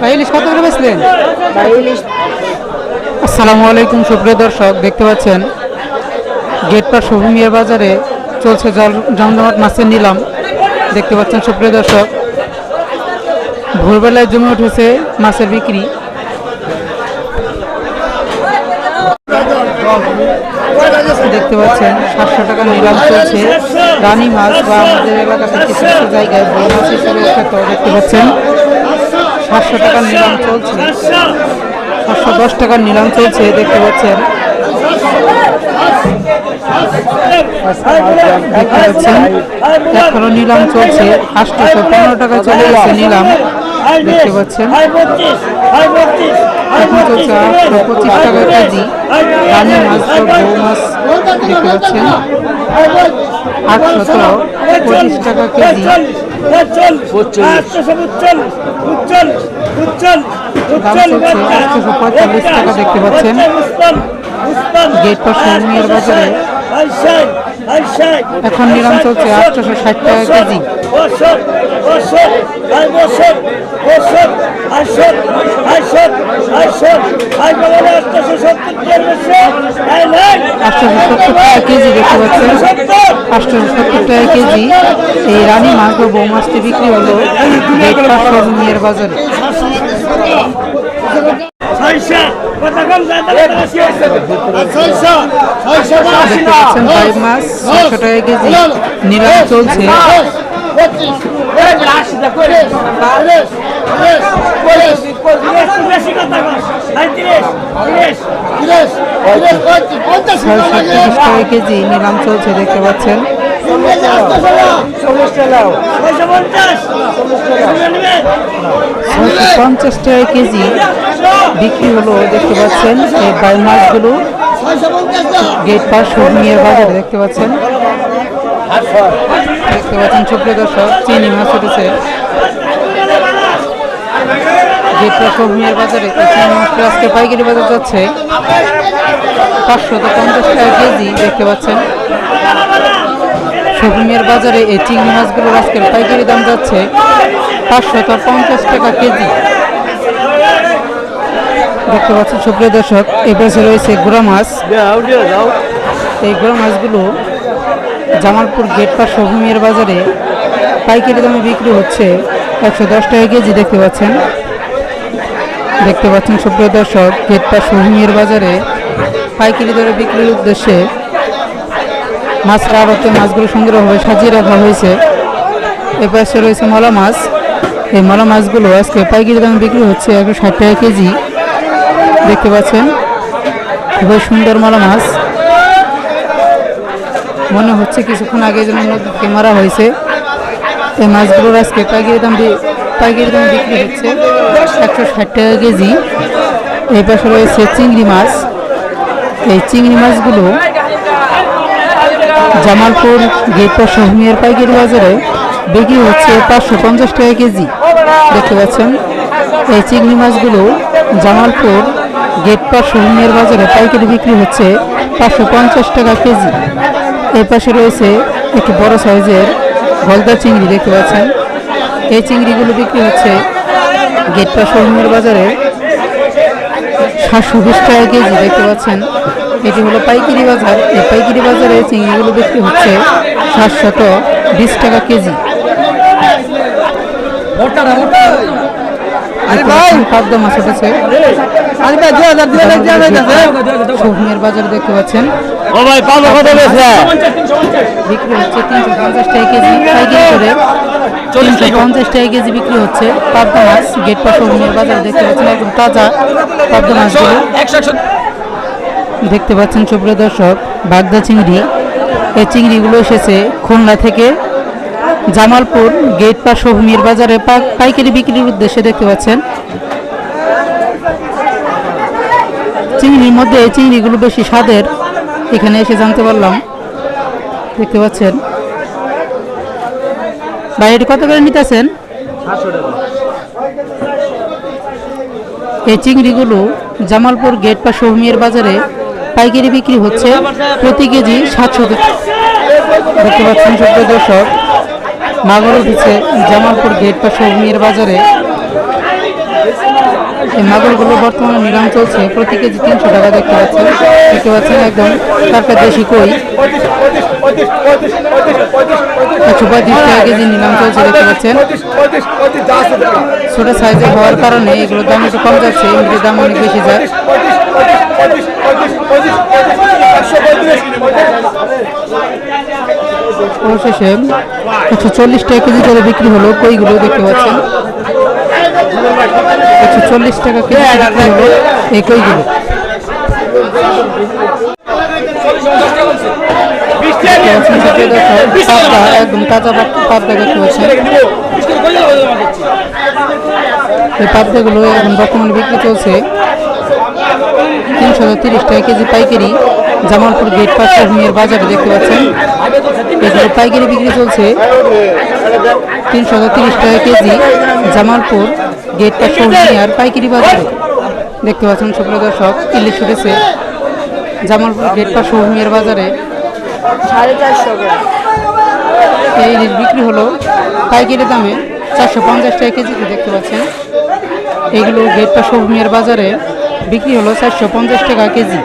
ভাই ইলিশ কত করে বেচলেন? আসসালামু আলাইকুম সুপ্রিয় দর্শক দেখতে পাচ্ছেন গেট পার শোভমিয়ার বাজারে চলছে জল- জমজমাট মাছের নিলাম। দেখতে পাচ্ছেন সুপ্রিয় দর্শক ভোরবেলায় জমে উঠেছে মাছের বিক্রি। দেখতে পাচ্ছেন সাতশো টাকা নিলাম চলছে। রানী মাছ বা আমাদের এলাকাতে কিছু কিছু জায়গায় বড় মাছ হিসেবে দেখতে পাচ্ছেন। সাতশো টাকার নিলাম চলছে। সাতশো দশ টাকার নিলাম চলছে, দেখতে পাচ্ছেন। দেখতে পাচ্ছেন, এখনও নিলাম চলছে আটশোশো পনেরো টাকা চলে গেছে নিলাম, দেখতে পাচ্ছেন। এখন চলছে আটশো পঁচিশ টাকা কেজি, রানি মাছ বউ মাছ, দেখতে পাচ্ছেন। আটশো পঁচিশ টাকা কেজি। পঁয়তাল্লিশ টাকা দেখতে পাচ্ছেন। গেট পাশ মিয়ার বাজারে এখন নিলাম চলছে আটশোশো ষাট টাকা কেজি। আটশোশো সত্তর টাকা কেজি দেখতে পাচ্ছেন। আটশোশো সত্তর টাকা কেজি এই রানী মাছ বা বউ মাছটি বিক্রি হলো মিয়ার বাজারে মাছ ছশো টাকা কেজি নিলাম চলছে ছয়শো তিরিশ টাকা কেজি নিলাম চলছে, দেখতে পাচ্ছেন। ছয়শো পঞ্চাশ টাকা কেজি বিক্রি হলো, দেখতে পাচ্ছেন, এই বাই মাছগুলো। গেট পাস মিয়ার বাজারে, দেখতে পাচ্ছেন। দেখতে পাচ্ছেন, সুপ্রিয় দর্শক চিনি মাছ উঠেছে। গেট পাস বাজারে আজকে পাইকারি বাজার যাচ্ছে পাঁচশো তো পঞ্চাশ টাকা কেজি, দেখতে পাচ্ছেন। সবুমিয়ার বাজারে এই চিংড়ি মাছগুলোর আজকের পাইকারি দাম যাচ্ছে পাঁচশো তো পঞ্চাশ টাকা কেজি। দেখতে পাচ্ছেন সুপ্রিয় দর্শক, এই পাশে রয়েছে গোড়া মাছ। এই গোড়া মাছগুলো জামালপুর গেট পার সবুমিয়ার বাজারে পাইকারি দামে বিক্রি হচ্ছে একশো দশ টাকা কেজি, দেখতে পাচ্ছেন। দেখতে পাচ্ছেন সুপ্রিয় দর্শক গেট পার সবুমিয়ার বাজারে পাইকারি দরে বিক্রির উদ্দেশ্যে মাছের আড়তে মাছগুলো সুন্দরভাবে সাজিয়ে রাখা হয়েছে। এ পাশে রয়েছে মলা মাছ। এই মলা মাছগুলো আজকে পাইকারি দামে বিক্রি হচ্ছে একশো ষাট টাকা কেজি। দেখতে পাচ্ছেন, খুবই সুন্দর মলা মাছ। মনে হচ্ছে কিছুক্ষণ আগে যেন নদী থেকে মারা হয়েছে। এই মাছগুলোর আজকে পাইকারি দাম পাইকারি দামে বিক্রি হচ্ছে একশো ষাট টাকা কেজি। এই পাশে রয়েছে চিংড়ি মাছ। এই চিংড়ি মাছগুলো জামালপুর গেটপা সহমিয়ার পাইকারি বাজারে বিক্রি হচ্ছে পাঁচশো পঞ্চাশ টাকা কেজি। দেখতে পাচ্ছেন, এই চিংড়ি মাছগুলো জামালপুর গেটপা সহমিয়ার বাজারে পাইকারি বিক্রি হচ্ছে পাঁচশো পঞ্চাশ টাকা কেজি। এর পাশে রয়েছে একটি বড় সাইজের গলদা চিংড়ি, দেখতে পাচ্ছেন। এই চিংড়িগুলো বিক্রি হচ্ছে গেটপা সহমিয়ার বাজারে সাতশো বিশ টাকা কেজি দেখতে পাচ্ছেন। এটি হলো পাইকারি বাজার। এই পাইকারি বাজারে চিংড়িগুলো বিক্রি হচ্ছে সাতশত বিশ টাকা কেজি। মাছ উঠেছে। বাজারে দেখতে পাচ্ছেন। বিক্রি হচ্ছে তিনশো পঞ্চাশ টাকা কেজি পাইকারি করে। তিনশো পঞ্চাশ টাকা কেজি বিক্রি হচ্ছে। পাবদা মাছ গেট পাশ বাজারে দেখতে পাচ্ছেন একদম তাজা পাবদা মাছগুলো। দেখতে পাচ্ছেন সুপ্রিয় দর্শক বাগদা চিংড়ি। এই চিংড়িগুলো এসেছে খুলনা থেকে জামালপুর গেট পাশ সহমির বাজারে পা- পাইকারি বিক্রির উদ্দেশ্যে দেখতে পাচ্ছেন। চিংড়ির মধ্যে এই চিংড়িগুলো বেশি স্বাদের। এখানে এসে জানতে পারলাম। দেখতে পাচ্ছেন। বাইরে কত করে নিতেছেন? এই চিংড়িগুলো জামালপুর গেট বা সৌমিয়ার বাজারে পাইকারি বিক্রি হচ্ছে প্রতি কেজি সাতশো দেখতে পাচ্ছেন সত্য দর্শক, মাগর উঠেছে জামালপুর গেট বা সৌমিয়ার বাজারে। এই মাগুরগুলো বর্তমানে নিলাম চলছে। প্রতি কেজি তিনশো টাকা দেখতে পাচ্ছেন। দেখতে পাচ্ছেন একদম টাটকা দেশি কই। একশো পঁয়ত্রিশ টাকা কেজি নিলাম চলছে দেখতে পাচ্ছেন। ছোট সাইজের হওয়ার কারণে এগুলোর দাম একটু কম যাচ্ছে, এমনিতে দাম অনেক বেশি যায়। অবশেষে একশো চল্লিশ টাকা কেজি করে বিক্রি হলো কইগুলো দেখতে পাচ্ছেন। একশো চল্লিশ টাকা কেজি এই কইগুলো একদম তাজা পাব- পাবদা দেখতে পাচ্ছেন এই পাবদাগুলো এখন বর্তমানে বিক্রি চলছে তিনশো তিরিশ টাকা কেজি পাইকারি। জামালপুর গেট পাশ ভূমির বাজারে দেখতে পাচ্ছেন। এগুলো পাইকারি বিক্রি চলছে তিনশো তিরিশ টাকা কেজি জামালপুর গেট সবজি আর পাইকারি বাজারে। দেখতে পাচ্ছেন সুপ্রিয় দর্শক ইলিশ উঠেছে। জামালপুর গেটটা সৌমিয়ার বাজারে। সাড়ে চারশো এই ইলিশ বিক্রি হলো পাইকারি দামে চারশো পঞ্চাশ টাকা কেজিতে দেখতে পাচ্ছেন। এগুলো গেটটা সৌমিয়ার বাজারে বিক্রি হলো চারশো পঞ্চাশ টাকা কেজি।